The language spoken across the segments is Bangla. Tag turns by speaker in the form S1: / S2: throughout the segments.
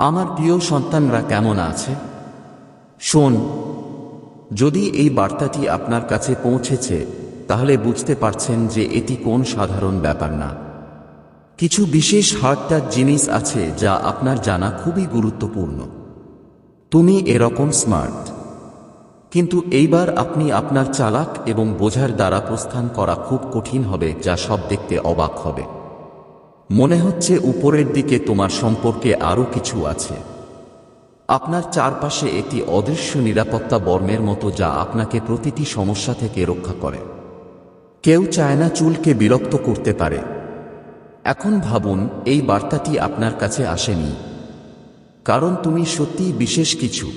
S1: আমার প্রিয় সন্তানরা কেমন আছে? শোন, যদি এই বার্তাটি আপনার কাছে পৌঁছেছে, তাহলে বুঝতে পারছেন যে এটি কোন সাধারণ ব্যাপার না। কিছু বিশেষ হার্টটাচ জিনিস আছে যা আপনার জানা খুবই গুরুত্বপূর্ণ। তুমি এরকম স্মার্ট। কিন্তু এইবার আপনি আপনার চালাক এবং বোঝার দ্বারা প্রস্থান করা খুব কঠিন হবে, যা সব দেখতে অবাক হবে। মনে হচ্ছে উপরের দিকে তোমার সম্পর্কে আরও কিছু আছে। আপনার চারপাশে একটি অদৃশ্য নিরাপত্তা বর্মের মতো যা আপনাকে প্রতিটি সমস্যা থেকে রক্ষা করে। কেউ চায় না চুলকে বিরক্ত করতে পারে। এখন ভাবুন, এই বার্তাটি আপনার কাছে আসেনি। কারণ তুমি সত্যিই বিশেষ কিছু।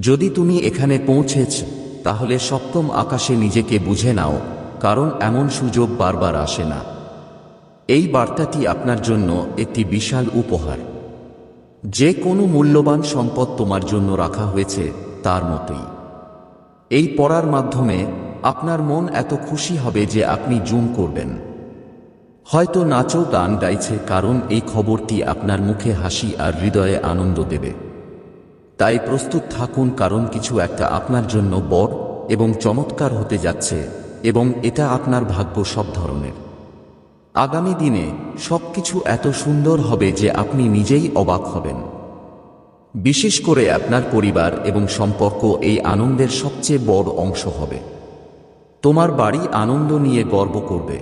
S1: যদি তুমি এখানে পৌঁছেছ, তাহলে সপ্তম আকাশে নিজেকে বুঝে নাও, কারণ এমন সুযোগ বারবার আসে না। এই বার্তাটি আপনার জন্য একটি বিশাল উপহার। যে কোনো মূল্যবান সম্পদ তোমার জন্য রাখা হয়েছে তার মতোই। এই পড়ার মাধ্যমে আপনার মন এত খুশি হবে যে আপনি জুম করবেন। হয়তো নাচও গান গাইছে কারণ এই খবরটি আপনার মুখে হাসি আর হৃদয়ে আনন্দ দেবে। তাই প্রস্তুত থাকুন কারণ কিছু একটা আপনার জন্য বড় এবং চমৎকার হতে যাচ্ছে এবং এটা আপনার ভাগ্য সব ধরনের। আগামী দিনে সবকিছু এত সুন্দর হবে যে আপনি নিজেই অবাক হবেন। বিশেষ করে আপনার পরিবার এবং সম্পর্ক এই আনন্দের সবচেয়ে বড় অংশ হবে। তোমার বাড়ি আনন্দ নিয়ে গর্ব করবে।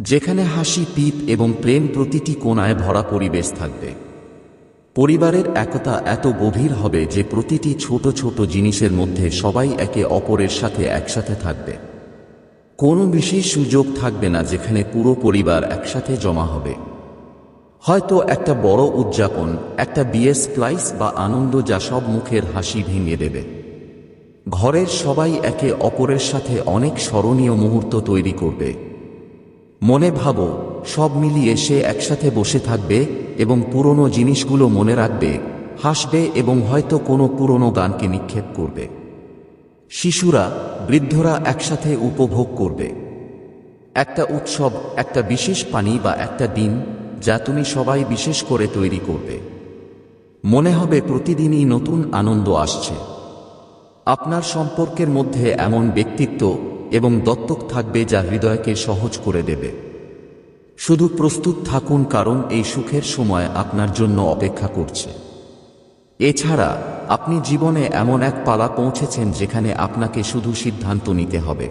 S1: যেখানে হাসি, পিত এবং প্রেম প্রতিটি কোণায় ভরা পরিবেশ থাকবে। পরিবারের একতা এত গভীর হবে যে প্রতিটি ছোট ছোট জিনিসের মধ্যে সবাই একে অপরের সাথে একসাথে থাকবে। কোনো বিশেষ সুযোগ থাকবে না যেখানে পুরো পরিবার একসাথে জমা হবে। হয়তো একটা বড় উদযাপন, একটা বিয়ে স্প্লাইস বা আনন্দ যা সব মুখের হাসি ভেঙে দেবে। ঘরের সবাই একে অপরের সাথে অনেক স্মরণীয় মুহূর্ত তৈরি করবে। মনে ভাবো, সব মিলিয়ে সে একসাথে বসে থাকবে এবং পুরনো জিনিসগুলো মনে রাখবে, হাসবে এবং হয়তো কোনো পুরনো গানকে নিক্ষেপ করবে। শিশুরা বৃদ্ধরা একসাথে উপভোগ করবে। একটা উৎসব, একটা বিশেষ পানি বা একটা দিন যা তুমি সবাই বিশেষ করে তৈরি করবে। মনে হবে প্রতিদিনই নতুন আনন্দ আসছে। আপনার সম্পর্কের মধ্যে এমন ব্যক্তিত্ব এবং দত্তক থাকবে যা হৃদয়কে সহজ করে দেবে। শুধু প্রস্তুত থাকুন কারণ এই সুখের সময় আপনার জন্য অপেক্ষা করছে। এছাড়া, আপনি জীবনে এমন এক পালা পৌঁছেছেন যেখানে আপনাকে শুধু সিদ্ধান্ত নিতে হবে।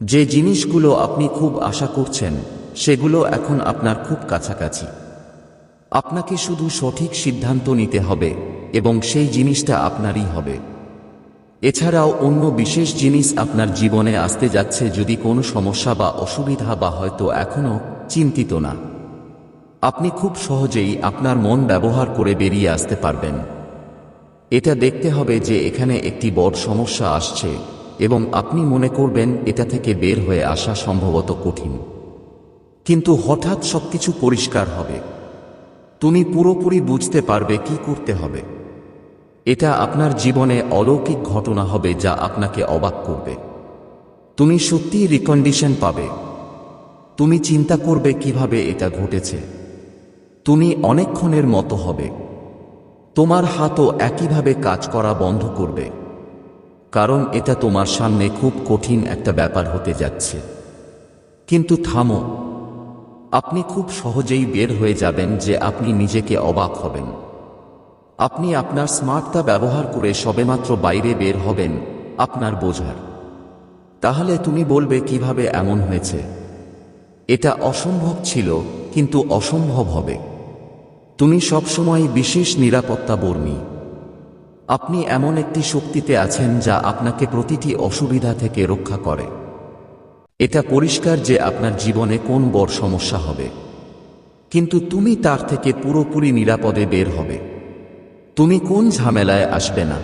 S1: যে জিনিসগুলো আপনি খুব আশা করছেন, সেগুলো এখন আপনার খুব কাছাকাছি। আপনাকে শুধু সঠিক সিদ্ধান্ত নিতে হবে এবং সেই জিনিসটা আপনারই হবে। এছাড়াও অন্য বিশেষ জিনিস আপনার জীবনে আসতে যাচ্ছে যদি কোনো সমস্যা বা অসুবিধা বা হয়তো এখনও চিন্তিত না। আপনি খুব সহজেই আপনার মন ব্যবহার করে বেরিয়ে আসতে পারবেন। এটা দেখতে হবে যে এখানে একটি বড় সমস্যা আসছে এবং আপনি মনে করবেন এটা থেকে বের হয়ে আসা সম্ভবত কঠিন। কিন্তু হঠাৎ সবকিছু পরিষ্কার হবে। তুমি পুরোপুরি বুঝতে পারবে কি করতে হবে। এটা আপনার জীবনে অলৌকিক ঘটনা হবে যা আপনাকে অবাক করবে। তুমি সত্যিই রিকন্ডিশন পাবে। তুমি চিন্তা করবে কীভাবে এটা ঘটেছে। তুমি অনেকক্ষণের মতো হবে। তোমার হাতও একইভাবে কাজ করা বন্ধ করবে। কারণ এটা তোমার সামনে খুব কঠিন একটা ব্যাপার হতে যাচ্ছে। কিন্তু থামো। আপনি খুব সহজেই বের হয়ে যাবেন যে আপনি নিজেকে অবাক হবেন। আপনি আপনার স্মার্টতা ব্যবহার করে সবেমাত্র বাইরে বের হবেন আপনার বোঝার। তাহলে তুমি বলবে, কীভাবে এমন হয়েছে? এটা অসম্ভব ছিল, কিন্তু অসম্ভব হবে। তুমি সবসময় বিশেষ নিরাপত্তা বর্মী। আপনি এমন একটি শক্তিতে আছেন যা আপনাকে প্রতিটি অসুবিধা থেকে রক্ষা করে। এটা পরিষ্কার যে আপনার জীবনে কোন বড় সমস্যা হবে। কিন্তু তুমি তার থেকে পুরোপুরি নিরাপদে বের হবে। তুমি কোন ঝামেলায় আসবে না।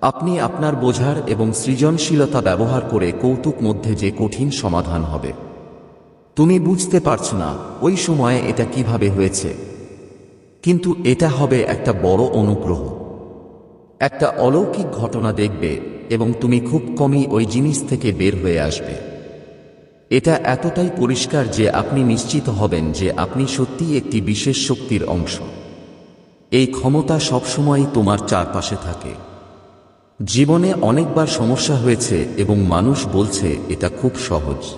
S1: আপনি আপনার বোঝার এবং সৃজনশীলতা ব্যবহার করে কৌতুক মধ্যে যে কঠিন সমাধান হবে। তুমি বুঝতে পারছ না, ওই সময়ে এটা কীভাবে হয়েছে। কিন্তু এটা হবে একটা বড় অনুগ্রহ। একটা অলৌকিক ঘটনা দেখবে এবং তুমি খুব কমই ওই জিনিস থেকে বের হয়ে আসবে। এটা এতটাই পরিষ্কার যে আপনি নিশ্চিত হবেন যে আপনি সত্যিই একটি বিশেষ শক্তির অংশ। এই ক্ষমতা সবসময় তোমার চারপাশে থাকে। জীবনে অনেকবার সমস্যা হয়েছে এবং মানুষ বলছে, এটা খুব সহজ।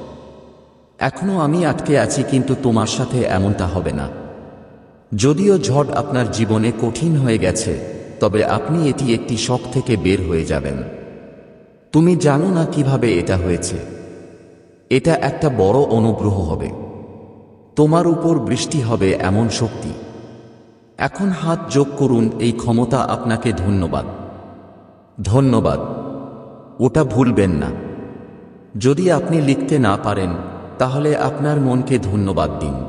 S1: এখনও আমি আটকে আছি, কিন্তু তোমার সাথে এমনটা হবে না। যদিও ঝড় আপনার জীবনে কঠিন হয়ে গেছে, তবে আপনি এটি একটি শখ থেকে বের হয়ে যাবেন। তুমি জানো না কীভাবে এটা হয়েছে। এটা একটা বড় অনুগ্রহ হবে। তোমার উপর বৃষ্টি হবে এমন শক্তি। এখন হাত যোগ করুন, এই ক্ষমতা আপনাকে ধন্যবাদ। ধন্যবাদ। ওটা ভুলবেন না। যদি আপনি লিখতে না পারেন, তাহলে আপনার মনকে ধন্যবাদ দিন।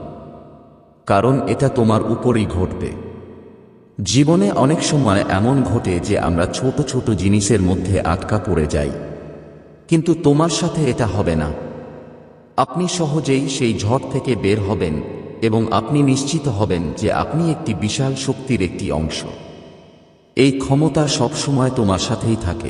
S1: কারণ এটা তোমার উপরই ঘটবে। জীবনে অনেক সময় এমন ঘটে যে আমরা ছোট ছোট জিনিসের মধ্যে আটকা পড়ে যাই। কিন্তু তোমার সাথে এটা হবে না। আপনি সহজেই সেই ঝড় থেকে বের হবেন এবং আপনি নিশ্চিত হবেন যে আপনি একটি বিশাল শক্তির একটি অংশ। এই ক্ষমতা সবসময় তোমার সাথেই থাকে।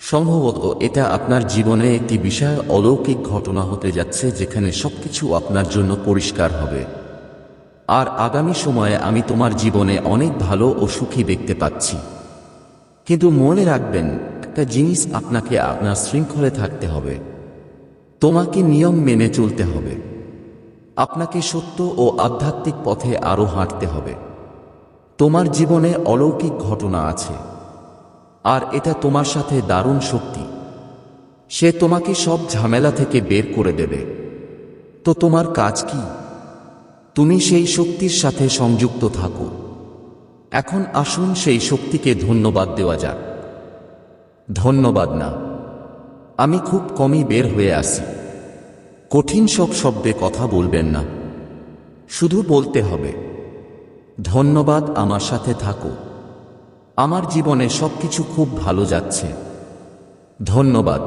S1: সম্ভবত এটা আপনার জীবনে একটি বিশাল অলৌকিক ঘটনা হতে যাচ্ছে যেখানে সবকিছু আপনার জন্য পরিষ্কার হবে। আর আগামী সময়ে আমি তোমার জীবনে অনেক ভালো ও সুখী দেখতে পাচ্ছি। কিন্তু মনে রাখবেন, একটা জিনিস আপনাকে আপনার শৃঙ্খলে থাকতে হবে। তোমাকে নিয়ম মেনে চলতে হবে। আপনাকে সত্য ও আধ্যাত্মিক পথে আরও হাঁটতে হবে। তোমার জীবনে অলৌকিক ঘটনা আছে। আর এটা তোমার সাথে দারুণ শক্তি। সে তোমাকে সব ঝামেলা থেকে বের করে দেবে। তো তোমার কাজ কি? তুমি সেই শক্তির সাথে সংযুক্ত থাকো। এখন আসুন সেই শক্তিকে ধন্যবাদ দেওয়া যাক। ধন্যবাদ না। আমি খুব কমই বের হয়ে আসি। কঠিন সব শব্দে কথা বলবেন না। শুধু বলতে হবে, ধন্যবাদ আমার সাথে থাকো। আমার জীবনে সবকিছু খুব ভালো যাচ্ছে। ধন্যবাদ।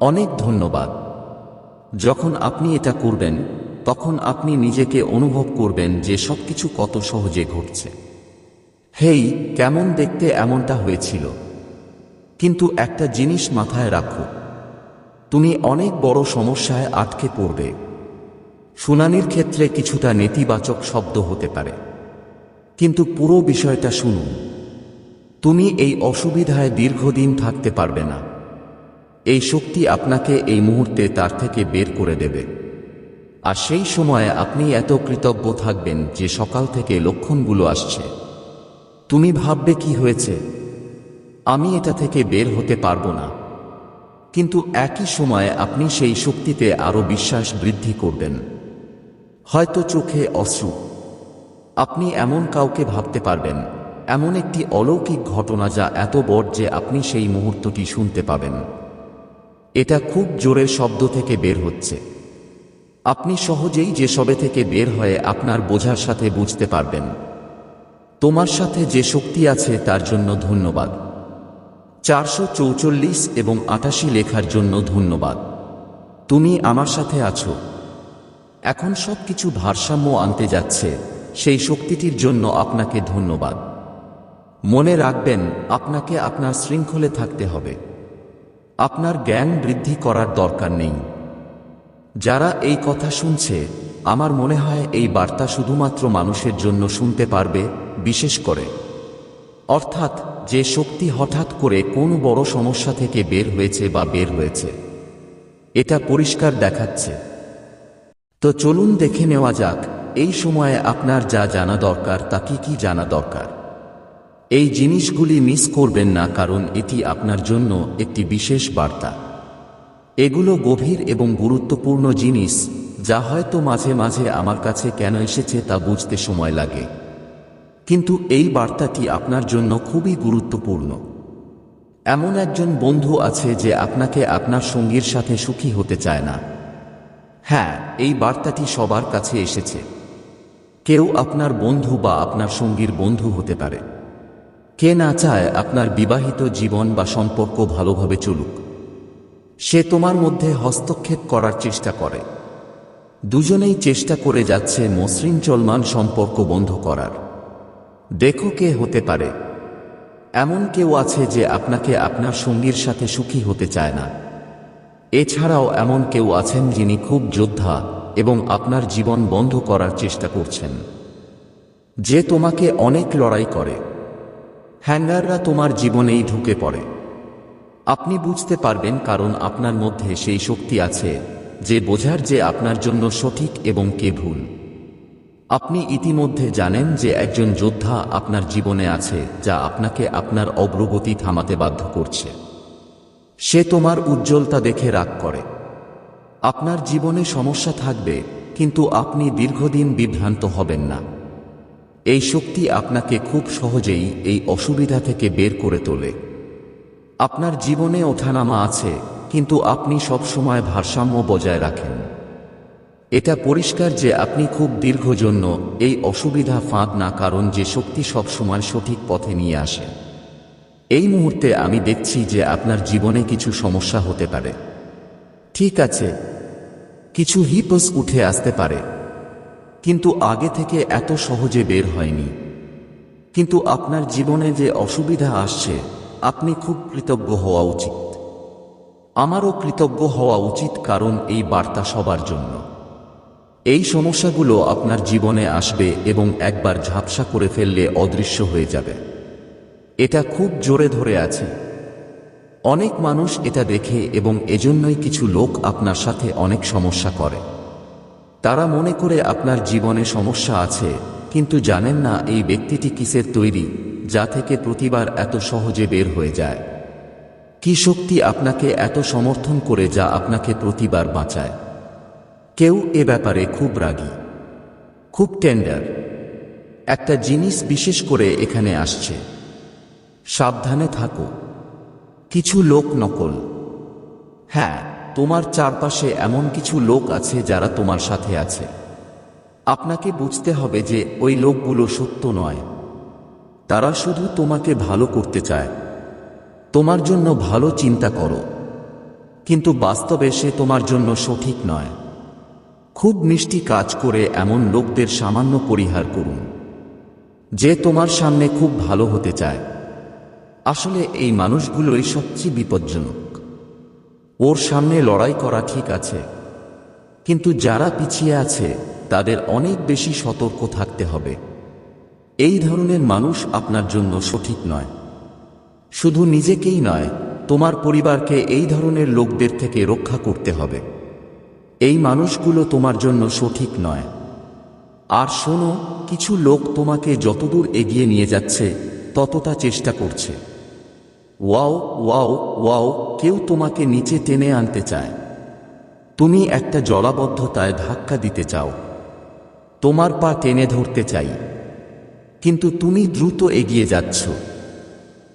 S1: অনেক ধন্যবাদ। যখন আপনি এটা করবেন তখন আপনি নিজেকে অনুভব করবেন যে সবকিছু কত সহজে ঘটছে। হেই, কেমন দেখতে এমনটা হয়েছিল। কিন্তু একটা জিনিস মাথায় রাখো। তুমি অনেক বড় সমস্যায় আটকে পড়বে। শুনানির ক্ষেত্রে কিছুটা নেতিবাচক শব্দ হতে পারে। কিন্তু পুরো বিষয়টা শুনুন। তুমি এই অসুবিধায় দীর্ঘদিন থাকতে পারবে না। এই শক্তি আপনাকে এই মুহূর্তে তার থেকে বের করে দেবে। আর সেই সময়ে আপনি এত কৃতজ্ঞ থাকবেন যে সকাল থেকে লক্ষণগুলো আসছে। তুমি ভাববে কি হয়েছে? আমি এটা থেকে বের হতে পারব না। কিন্তু একই সময়ে আপনি সেই শক্তিতে আরও বিশ্বাস বৃদ্ধি করবেন। হয়তো চোখে অশ্রু। আপনি এমন কাউকে ভাবতে পারবেন, এমন একটি অলৌকিক ঘটনা যা এত বড় যে আপনি সেই মুহূর্তটি শুনতে পাবেন। এটা খুব জোরে শব্দ থেকে বের হচ্ছে। আপনি সহজেই যে সবে থেকে বের হয়ে আপনার বোঝার সাথে বুঝতে পারবেন। তোমার সাথে যে শক্তি আছে তার জন্য ধন্যবাদ। চারশো চৌচল্লিশ এবং আটাশি লেখার জন্য ধন্যবাদ। তুমি আমার সাথে আছো। এখন সব কিছু ভারসাম্য আনতে যাচ্ছে। সেই শক্তিটির জন্য আপনাকে ধন্যবাদ। মনে রাখবেন, আপনাকে আপনার শৃঙ্খলে থাকতে হবে। আপনার জ্ঞান বৃদ্ধি করার দরকার নেই। যারা এই কথা শুনছে, আমার মনে হয় এই বার্তা শুধুমাত্র মানুষের জন্য শুনতে পারবে, বিশেষ করে। অর্থাৎ, যে শক্তি হঠাৎ করে কোন বড় সমস্যা থেকে বের হয়েছে বা বের হয়েছে, এটা পরিষ্কার দেখাচ্ছে। তো চলুন দেখে নেওয়া যাক, এই সময়ে আপনার যা জানা দরকার তা কি কি জানা দরকার। এই জিনিসগুলি মিস করবেন না, কারণ এটি আপনার জন্য একটি বিশেষ বার্তা। এগুলো গভীর এবং গুরুত্বপূর্ণ জিনিস, যা হয়তো মাঝে মাঝে আমার কাছে কেন এসেছে তা বুঝতে সময় লাগে। কিন্তু এই বার্তাটি আপনার জন্য খুবই গুরুত্বপূর্ণ। এমন একজন বন্ধু আছে যে আপনাকে আপনার সঙ্গীর সাথে সুখী হতে চায় না। হ্যাঁ এই বার্তাটি সবার কাছে এসেছে। কেউ আপনার বন্ধু বা আপনার সঙ্গীর বন্ধু হতে পারে। কে না চায় আপনার বিবাহিত জীবন বা সম্পর্ক ভালোভাবে চলুক। সে তোমার মধ্যে হস্তক্ষেপ করার চেষ্টা করে। দুজনেই চেষ্টা করে যাচ্ছে মসৃণ চলমান সম্পর্ক বন্ধ করার। দেখো কে হতে পারে। এমন কেউ আছে যে আপনাকে আপনার সঙ্গীর সাথে সুখী হতে চায় না। এছাড়াও এমন কেউ আছেন যিনি খুব যোদ্ধা এবং আপনার জীবন বন্ধ করার চেষ্টা করছেন। যে তোমাকে অনেক লড়াই করে। হ্যাঙ্গাররা তোমার জীবনেই ঢুকে পড়ে। আপনি বুঝতে পারবেন কারণ আপনার মধ্যে সেই শক্তি আছে, যে বোঝার যে আপনার জন্য সঠিক এবং কে ভুল। আপনি ইতিমধ্যে জানেন যে একজন যোদ্ধা আপনার জীবনে আছে, যা আপনাকে আপনার অগ্রগতি থামাতে বাধ্য করছে। সে তোমার উজ্জ্বলতা দেখে রাগ করে। আপনার জীবনে সমস্যা থাকবে, কিন্তু আপনি দীর্ঘদিন বিভ্রান্ত হবেন না। এই শক্তি আপনাকে খুব সহজেই এই অসুবিধা থেকে বের করে তোলে। আপনার জীবনে ওঠানামা আছে, কিন্তু আপনি সবসময় ভারসাম্য বজায় রাখেন। এটা পরিষ্কার যে আপনি খুব দীর্ঘ জন্য এই অসুবিধা ফাঁদ না কারণ যে শক্তি সবসময় সঠিক পথে নিয়ে আসে। এই মুহূর্তে আমি দেখছি যে আপনার জীবনে কিছু সমস্যা হতে পারে। ঠিক আছে, কিছু হিপস উঠে আসতে পারে, কিন্তু আগে থেকে এত সহজে বের হয়নি। কিন্তু আপনার জীবনে যে অসুবিধা আসছে আপনি খুব কৃতজ্ঞ হওয়া উচিত। আমারও কৃতজ্ঞ হওয়া উচিত কারণ এই বার্তা সবার জন্য। এই সমস্যাগুলো আপনার জীবনে আসবে এবং একবার ঝাপসা করে ফেললে অদৃশ্য হয়ে যাবে। এটা খুব জোরে ধরে আছে। অনেক মানুষ এটা দেখে এবং এজন্যই কিছু লোক আপনার সাথে অনেক সমস্যা করে। তারা মনে করে আপনার জীবনে সমস্যা আছে, কিন্তু জানেন না এই ব্যক্তিটি কিসের তৈরি যা থেকে প্রতিবার এত সহজে বের হয়ে যায়। কি শক্তি আপনাকে এত সমর্থন করে যা আপনাকে প্রতিবার বাঁচায়? কেউ এ ব্যাপারে খুব রাগী, খুব টেন্ডার একটা জিনিস বিশেষ করে এখানে আসছে। সাবধানে থাকো। কিছু লোক নকল। হ্যাঁ তোমার চারপাশে এমন কিছু লোক আছে যারা তোমার সাথে আছে। আপনাকে বুঝতে হবে যে ওই লোকগুলো সত্য নয়। তারা শুধু তোমাকে ভালো করতে চায়। তোমার জন্য ভালো চিন্তা করো। কিন্তু বাস্তবে সে তোমার জন্য সঠিক নয়। খুব মিষ্টি কাজ করে এমন লোকদের সামান্য পরিহার করুন। যে তোমার সামনে খুব ভালো হতে চায়। আসলে এই মানুষগুলোই সবচেয়ে বিপজ্জনক। ওর সামনে লড়াই করা ঠিক আছে। কিন্তু যারা পিছিয়ে আছে, তাদের অনেক বেশি সতর্ক থাকতে হবে। এই ধরনের মানুষ আপনার জন্য সঠিক নয়। শুধু নিজেকেই নয়, তোমার পরিবারকে এই ধরনের লোকদের থেকে রক্ষা করতে হবে। এই মানুষগুলো তোমার জন্য সঠিক নয়। আর শোনো, কিছু লোক তোমাকে যতদূর এগিয়ে নিয়ে যাচ্ছে, ততটা চেষ্টা করছে। ওয়াও ওয়াও ওয়াও, কেউ তোমাকে নিচে টেনে আনতে চায়। তুমি একটা জলাবদ্ধতায় ধাক্কা দিতে চাও। তোমার পা টেনে ধরতে চাই। কিন্তু তুমি দ্রুত এগিয়ে যাচ্ছ।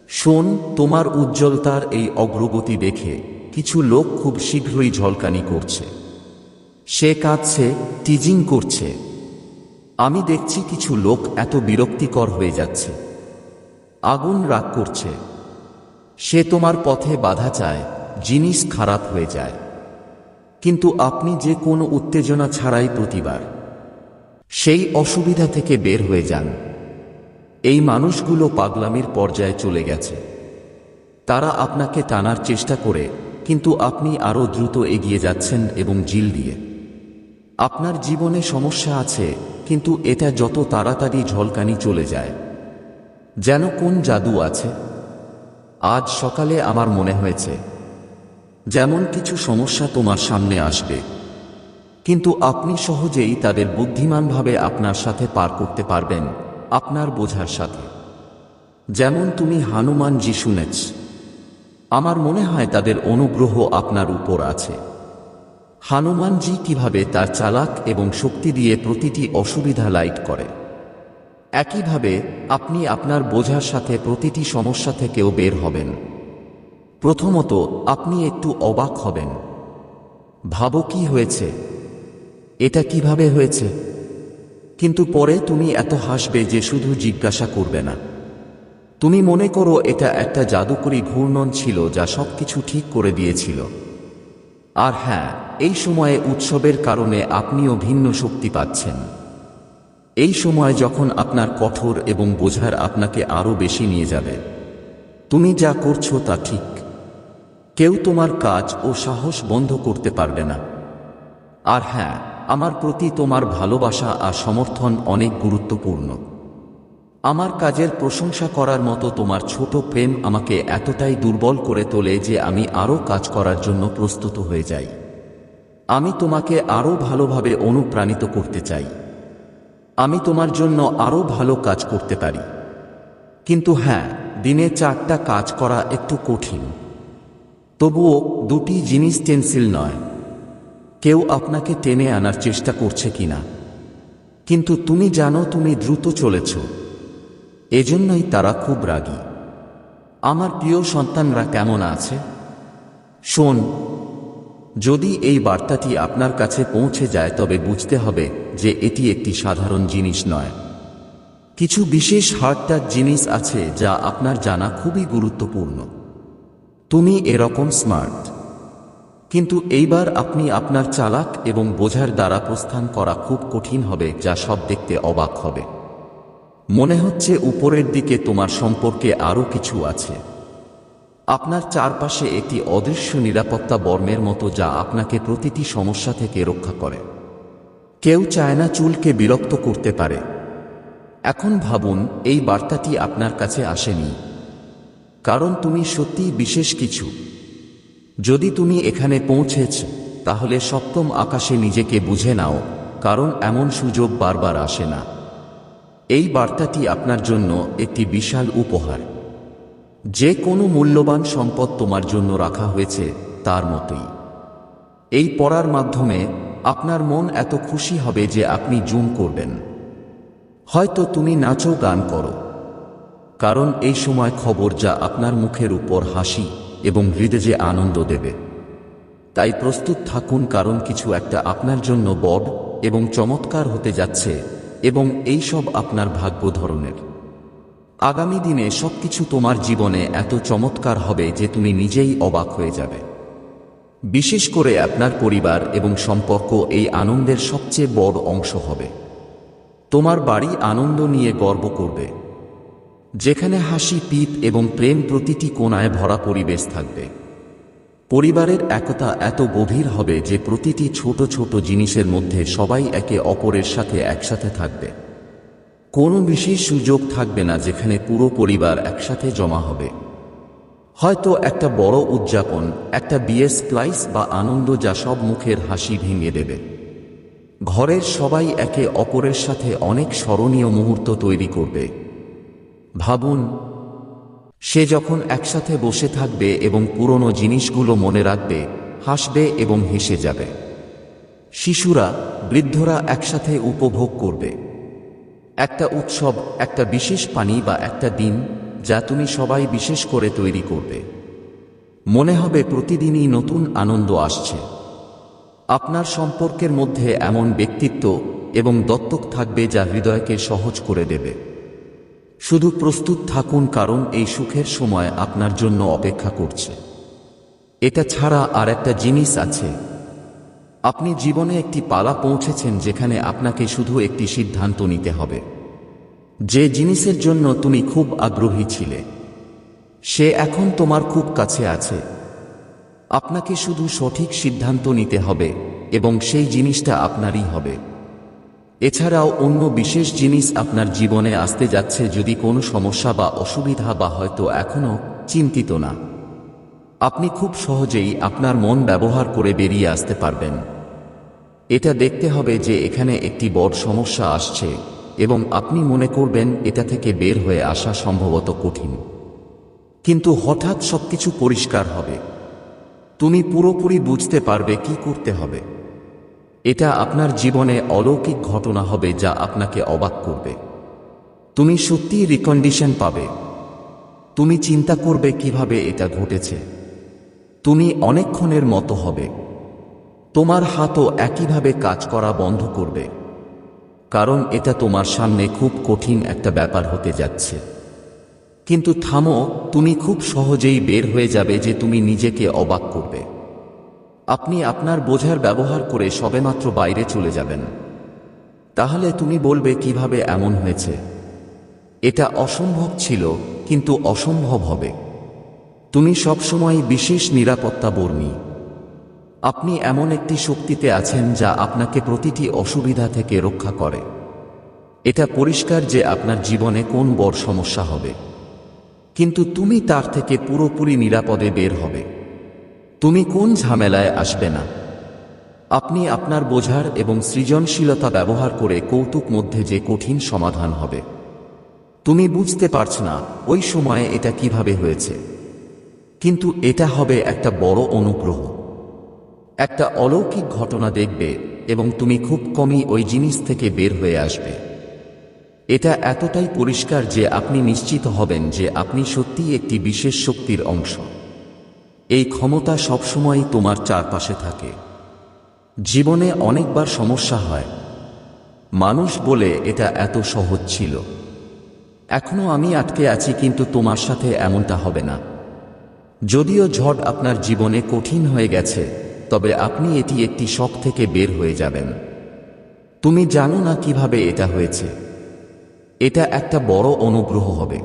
S1: শোন, তোমার উজ্জ্বলতার এই অগ্রগতি দেখে কিছু লোক খুব শীঘ্রই ঝলকানি করছে। সে কাঁদছে, টিজিং করছে। আমি দেখছি কিছু লোক এত বিরক্তিকর হয়ে যাচ্ছে। আগুন রাগ করছে। সে তোমার পথে বাধা চায়, জিনিস খারাপ হয়ে যায়। কিন্তু আপনি যে কোনো উত্তেজনা ছাড়াই প্রতিবার। সেই অসুবিধা থেকে বের হয়ে যান। এই মানুষগুলো পাগলামির পর্যায়ে চলে গেছে। তারা আপনাকে টানার চেষ্টা করে, কিন্তু আপনি আরও দ্রুত এগিয়ে যাচ্ছেন এবং জিল দিয়ে। আপনার জীবনে সমস্যা আছে, কিন্তু এটা যত তাড়াতাড়ি ঝলকানি চলে যায়। যেন কোন জাদু আছে? আজ সকালে আমার মনে হয়েছে, যেমন কিছু সমস্যা তোমার সামনে আসবে। কিন্তু আপনি সহজেই তাদের বুদ্ধিমানভাবে আপনার সাথে পার করতে পারবেন। আপনার বোঝার সাথে। যেমন তুমি হানুমানজি শুনেছ আমার মনে হয় তাদের অনুগ্রহ আপনার উপর আছে। হানুমানজি কীভাবে তার চালাক এবং শক্তি দিয়ে প্রতিটি অসুবিধা লাইট করে। একইভাবে, আপনি আপনার বোঝার সাথে প্রতিটি সমস্যা থেকেও বের হবেন। প্রথমত, আপনি একটু অবাক হবেন। ভাবো কি হয়েছে? এটা কীভাবে হয়েছে? কিন্তু পরে তুমি এত হাসবে যে শুধু জিজ্ঞাসা করবে না। তুমি মনে করো এটা একটা জাদুকরী ঘূর্ণন ছিল যা সবকিছু ঠিক করে দিয়েছিল। আর হ্যাঁ এই সময়ে উৎসবের কারণে আপনিও ভিন্ন শক্তি পাচ্ছেন। এই সময় যখন আপনার কঠোর এবং বোঝার আপনাকে আরও বেশি নিয়ে যাবে। তুমি যা করছ তা ঠিক। কেউ তোমার কাজ ও সাহস বন্ধ করতে পারবে না। আর হ্যাঁ আমার প্রতি তোমার ভালোবাসা আর সমর্থন অনেক গুরুত্বপূর্ণ। আমার কাজের প্রশংসা করার মতো তোমার ছোট প্রেম আমাকে এতটাই দুর্বল করে তোলে যে আমি আরও কাজ করার জন্য প্রস্তুত হয়ে যাই। আমি তোমাকে আরও ভালোভাবে অনুপ্রাণিত করতে চাই। আমি তোমার জন্য আরও ভালো কাজ করতে পারি। কিন্তু হ্যাঁ দিনে চারটা কাজ করা একটু কঠিন। তবুও দুটি জিনিস টেন্সিল নয়। কেউ আপনাকে টেনে আনার চেষ্টা করছে কিনা। কিন্তু তুমি জানো তুমি দ্রুত চলেছ। এজন্যই তারা খুব রাগী। আমার প্রিয় সন্তানরা কেমন আছে? শোন, যদি এই বার্তাটি আপনার কাছে পৌঁছে যায় তবে বুঝতে হবে যে এটি একটি সাধারণ জিনিস নয়। কিছু বিশেষ হার্টটাচ জিনিস আছে যা আপনার জানা খুবই গুরুত্বপূর্ণ। তুমি এরকম স্মার্ট। কিন্তু এইবার আপনি আপনার চালাক এবং বোঝার দ্বারা প্রস্থান করা খুব কঠিন হবে, যা সব দেখতে অবাক হবে। মনে হচ্ছে উপরের দিকে তোমার সম্পর্কে আরও কিছু আছে। আপনার চারপাশে একটি অদৃশ্য নিরাপত্তা বর্মের মতো যা আপনাকে প্রতিটি সমস্যা থেকে রক্ষা করে। কেউ চায় না চুলকে বিরক্ত করতে পারে। এখন ভাবুন, এই বার্তাটি আপনার কাছে আসেনি। কারণ তুমি সত্যিই বিশেষ কিছু। যদি তুমি এখানে পৌঁছেছ, তাহলে সপ্তম আকাশে নিজেকে বুঝে নাও, কারণ এমন সুযোগ বারবার আসে না। এই বার্তাটি আপনার জন্য একটি বিশাল উপহার। যে কোনো মূল্যবান সম্পদ তোমার জন্য রাখা হয়েছে, তার মতোই। এই পড়ার মাধ্যমে আপনার মন এত খুশি হবে যে আপনি জুম করবেন। হয়তো তুমি নাচো গান করো। কারণ এই সময় খবর যা আপনার মুখের উপর হাসি এবং হৃদয়ে আনন্দ দেবে। তাই প্রস্তুত থাকুন, কারণ কিছু একটা আপনার জন্য বড এবং চমৎকার হতে যাচ্ছে এবং এই সব আপনার ভাগ্য ধরনের। আগামী দিনে সবকিছু তোমার জীবনে এত চমৎকার হবে যে তুমি নিজেই অবাক হয়ে যাবে। বিশেষ করে আপনার পরিবার এবং সম্পর্ক এই আনন্দের সবচেয়ে বড় অংশ হবে। তোমার বাড়ি আনন্দ নিয়ে গর্ব করবে। যেখানে হাসি, পিত এবং প্রেম প্রতিটি কোণায় ভরা পরিবেশ থাকবে। পরিবারের একতা এত গভীর হবে যে প্রতিটি ছোট ছোট জিনিসের মধ্যে সবাই একে অপরের সাথে একসাথে থাকবে। কোনো বিশেষ সুযোগ থাকবে না যেখানে পুরো পরিবার একসাথে জমা হবে। হয়তো একটা বড় উদযাপন, একটা বিয়ের স্প্লাইস বা আনন্দ যা সব মুখের হাসি ভেঙে দেবে। ঘরের সবাই একে অপরের সাথে অনেক স্মরণীয় মুহূর্ত তৈরি করবে। ভাবুন, সে যখন একসাথে বসে থাকবে এবং পুরনো জিনিসগুলো মনে রাখবে, হাসবে এবং হেসে যাবে। শিশুরা, বৃদ্ধরা একসাথে উপভোগ করবে। একটা উৎসব, একটা বিশেষ পানি বা একটা দিন, যা তুমি সবাই বিশেষ করে তৈরি করবে। মনে হবে প্রতিদিনই নতুন আনন্দ আসছে। আপনার সম্পর্কের মধ্যে এমন ব্যক্তিত্ব এবং দত্তক থাকবে যা হৃদয়কে সহজ করে দেবে। শুধু প্রস্তুত থাকুন কারণ এই সুখের সময় আপনার জন্য অপেক্ষা করছে। এটা ছাড়া আর একটা জিনিস আছে। আপনি জীবনে একটি পালা পৌঁছেছেন যেখানে আপনাকে শুধু একটি সিদ্ধান্ত নিতে হবে। যে জিনিসের জন্য তুমি খুব আগ্রহী ছিলে, সে এখন তোমার খুব কাছে আছে। আপনাকে শুধু সঠিক সিদ্ধান্ত নিতে হবে এবং সেই জিনিসটা আপনারই হবে। এছাড়াও অন্য বিশেষ জিনিস আপনার জীবনে আসতে যাচ্ছে যদি কোনো সমস্যা বা অসুবিধা বা হয়তো এখনও চিন্তিত না। আপনি খুব সহজেই আপনার মন ব্যবহার করে বেরিয়ে আসতে পারবেন। এটা দেখতে হবে যে এখানে একটি বড় সমস্যা আসছে এবং আপনি মনে করবেন এটা থেকে বের হয়ে আসা সম্ভবত কঠিন। কিন্তু হঠাৎ সবকিছু পরিষ্কার হবে। তুমি পুরোপুরি বুঝতে পারবে কি করতে হবে। এটা আপনার জীবনে অলৌকিক ঘটনা হবে যা আপনাকে অবাক করবে। তুমি সত্যিই রিকন্ডিশন পাবে। তুমি চিন্তা করবে কীভাবে এটা ঘটেছে। তুমি অনেকক্ষণের মতো হবে। তোমার হাতও একইভাবে কাজ করা বন্ধ করবে। কারণ এটা তোমার সামনে খুব কঠিন একটা ব্যাপার হতে যাচ্ছে। কিন্তু থামো, তুমি খুব সহজেই বের হয়ে যাবে যে তুমি নিজেকে অবাক করবে। আপনি আপনার বোঝার ব্যবহার করে সবেমাত্র বাইরে চলে যাবেন। তাহলে তুমি বলবে কীভাবে এমন হয়েছে? এটা অসম্ভব ছিল, কিন্তু অসম্ভব হবে। তুমি সবসময় বিশেষ নিরাপত্তা বর্মী। আপনি এমন একটি শক্তিতে আছেন যা আপনাকে প্রতিটি অসুবিধা থেকে রক্ষা করে। এটা পরিষ্কার যে আপনার জীবনে কোন বড় সমস্যা হবে। কিন্তু তুমি তার থেকে পুরোপুরি নিরাপদে বের হবে। তুমি কোন ঝামেলায় আসবে না। আপনি আপনার বোঝার এবং সৃজনশীলতা ব্যবহার করে কৌতুক মধ্যে যে কঠিন সমাধান হবে। তুমি বুঝতে পারছ না, ওই সময়ে এটা কীভাবে হয়েছে। কিন্তু এটা হবে একটা বড় অনুগ্রহ। একটা অলৌকিক ঘটনা দেখবে এবং তুমি খুব কমই ওই জিনিস থেকে বের হয়ে আসবে। এটা এতটাই পরিষ্কার যে আপনি নিশ্চিত হবেন যে আপনি সত্যিই একটি বিশেষ শক্তির অংশ। এই ক্ষমতা সবসময়ই তোমার চারপাশে থাকে। জীবনে অনেকবার সমস্যা হয়। মানুষ বলে এটা এত সহজ ছিল। এখনও আমি আটকে আছি কিন্তু তোমার সাথে এমনটা হবে না। যদিও ঝড় আপনার জীবনে কঠিন হয়ে গেছে, তবে আপনি এটি একটি শখ থেকে বের হয়ে যাবেন। তুমি জানো না কীভাবে এটা হয়েছে। এটা একটা বড় অনুগ্রহ হবে।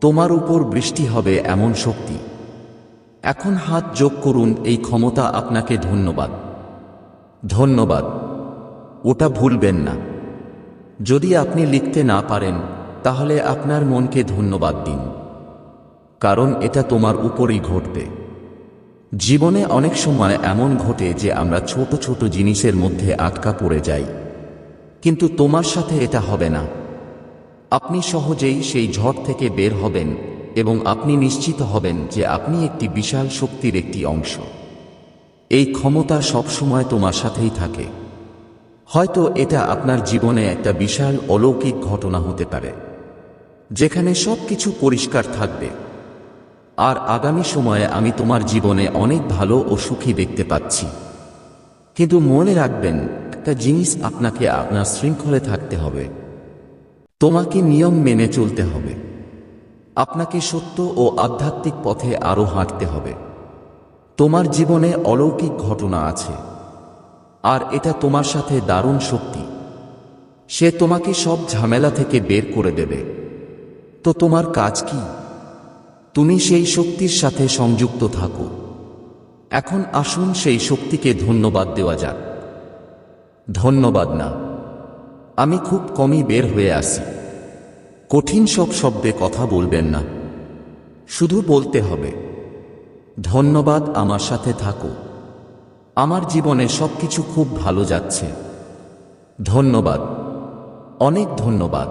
S1: তোমার উপর বৃষ্টি হবে এমন শক্তি। এখন হাত যোগ করুন, এই ক্ষমতা আপনাকে ধন্যবাদ। ধন্যবাদ। ওটা ভুলবেন না। যদি আপনি লিখতে না পারেন, তাহলে আপনার মনকে ধন্যবাদ দিন। কারণ এটা তোমার উপরই ঘটবে। জীবনে অনেক সময় এমন ঘটে যে আমরা ছোট ছোট জিনিসের মধ্যে আটকা পড়ে যাই। কিন্তু তোমার সাথে এটা হবে না। আপনি সহজেই সেই ঝড় থেকে বের হবেন। এবং আপনি নিশ্চিত হবেন যে আপনি একটি বিশাল শক্তির একটি অংশ। এই ক্ষমতা সবসময় তোমার সাথেই থাকে। হয়তো এটা আপনার জীবনে একটা বিশাল অলৌকিক ঘটনা হতে পারে, যেখানে সব কিছু পরিষ্কার থাকবে। আর আগামী সময়ে আমি তোমার জীবনে অনেক ভালো ও সুখী দেখতে পাচ্ছি। কিন্তু মনে রাখবেন, একটা জিনিস আপনাকে আপনার শৃঙ্খলে থাকতে হবে। তোমাকে নিয়ম মেনে চলতে হবে। আপনাকে সত্য ও আধ্যাত্মিক পথে আরও হাঁটতে হবে। তোমার জীবনে অলৌকিক ঘটনা আছে। আর এটা তোমার সাথে দারুণ শক্তি। সে তোমাকে সব ঝামেলা থেকে বের করে দেবে। তো তোমার কাজ কি? তুমি সেই শক্তির সাথে সংযুক্ত থাকো। এখন আসুন সেই শক্তিকে ধন্যবাদ দেওয়া যাক। ধন্যবাদ না। আমি খুব কমই বের হয়ে আসি। কঠিন সব শব্দে কথা বলবেন না। শুধু বলতে হবে, ধন্যবাদ আমার সাথে থাকো। আমার জীবনে সবকিছু খুব ভালো যাচ্ছে। ধন্যবাদ, অনেক ধন্যবাদ।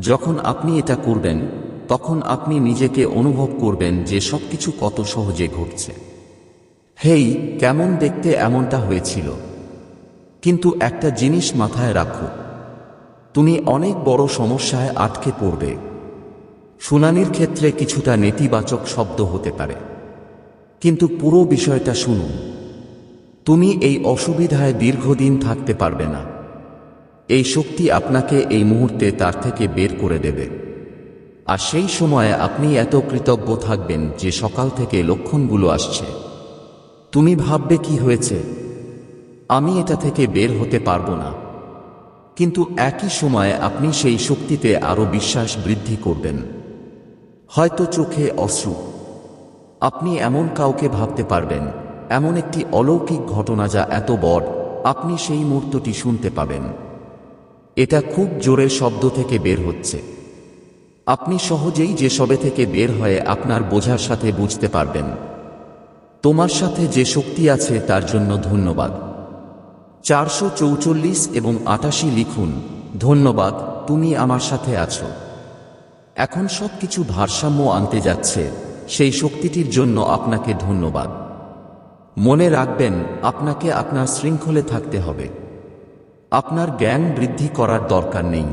S1: যখন আপনি এটা করবেন, তখন আপনি নিজেকে অনুভব করবেন যে সবকিছু কত সহজে ঘটছে। হেই, কেমন দেখতে এমনটা হয়েছিল। কিন্তু একটা জিনিস মাথায় রাখো তুমি অনেক বড় সমস্যায় আটকে পড়বে। শুনানির ক্ষেত্রে কিছুটা নেতিবাচক শব্দ হতে পারে। কিন্তু পুরো বিষয়টা শুনুন। তুমি এই অসুবিধায় দীর্ঘদিন থাকতে পারবে না। এই শক্তি আপনাকে এই মুহূর্তে তার থেকে বের করে দেবে। আর সেই সময়ে আপনি এত কৃতজ্ঞ থাকবেন যে সকাল থেকে লক্ষণগুলো আসছে। তুমি ভাববে কি হয়েছে? আমি এটা থেকে বের হতে পারব না। কিন্তু একই সময়ে আপনি সেই শক্তিতে আরও বিশ্বাস বৃদ্ধি করবেন। হয়তো চোখে অশ্রু। আপনি এমন কাউকে ভাবতে পারবেন, এমন একটি অলৌকিক ঘটনা যা এত বড়, আপনি সেই মুহূর্তটি শুনতে পাবেন। এটা খুব জোরে শব্দ থেকে বের হচ্ছে। আপনি সহজেই যে সবে থেকে বের হয়ে আপনার বোঝার সাথে বুঝতে পারবেন। তোমার সাথে যে শক্তি আছে তার জন্য ধন্যবাদ। চারশো চৌচল্লিশ এবং আটাশি লিখুন, ধন্যবাদ, তুমি আমার সাথে আছো। এখন সব কিছু ভারসাম্য আনতে যাচ্ছে, সেই শক্তিটির জন্য আপনাকে ধন্যবাদ। মনে রাখবেন, আপনাকে আপনার শৃঙ্খলে থাকতে হবে। আপনার জ্ঞান বৃদ্ধি করার দরকার নেই।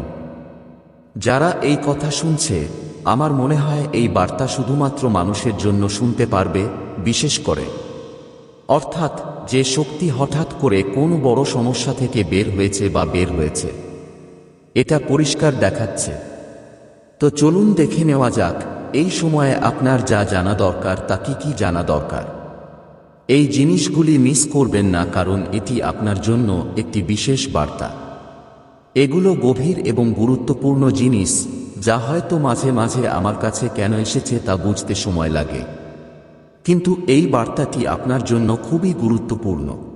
S1: যারা এই কথা শুনছে, আমার মনে হয় এই বার্তা শুধুমাত্র মানুষের জন্য শুনতে পারবে, বিশেষ করে। অর্থাৎ যে শক্তি হঠাৎ করে কোন বড় সমস্যা থেকে বের হয়েছে বা বের হয়েছে। এটা পরিষ্কার দেখাচ্ছে। তো চলুন দেখে নেওয়া যাক, এই সময়ে আপনার যা জানা দরকার তা কি কি জানা দরকার। এই জিনিসগুলি মিস করবেন না, কারণ এটি আপনার জন্য একটি বিশেষ বার্তা। এগুলো গভীর এবং গুরুত্বপূর্ণ জিনিস, যা হয়তো মাঝে মাঝে আমার কাছে কেন এসেছে তা বুঝতে সময় লাগে। কিন্তু এই বার্তাটি আপনার জন্য খুবই গুরুত্বপূর্ণ।